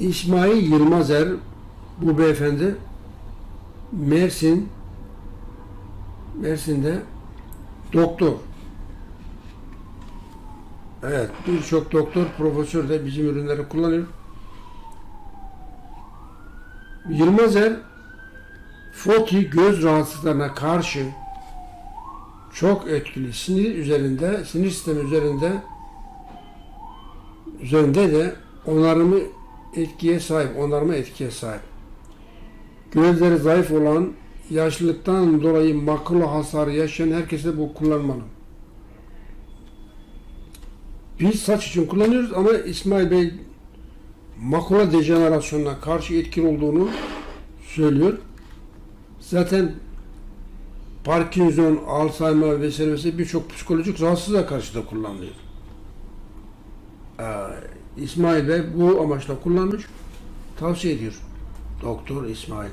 İsmail Yılmazer bu beyefendi Mersin Mersin'de doktor. Evet, birçok doktor, profesör de bizim ürünleri kullanıyor. Yılmazer Foti göz rahatsızlıklarına karşı çok etkili. Sinir üzerinde, sinir sistemi üzerinde üzerinde de onarımı etkiye sahip, onarma etkiye sahip. Gözleri zayıf olan, yaşlılıktan dolayı makula hasarı yaşayan herkese bu kullanmalı. Biz saç için kullanıyoruz ama İsmail Bey makula dejenerasyonuna karşı etkili olduğunu söylüyor. Zaten Parkinson, Alzheimer vesaire vesaire birçok psikolojik rahatsızlığa karşı da kullanılıyor. Ee, İsmail Bey bu amaçla kullanmış, tavsiye ediyor. Doktor İsmail.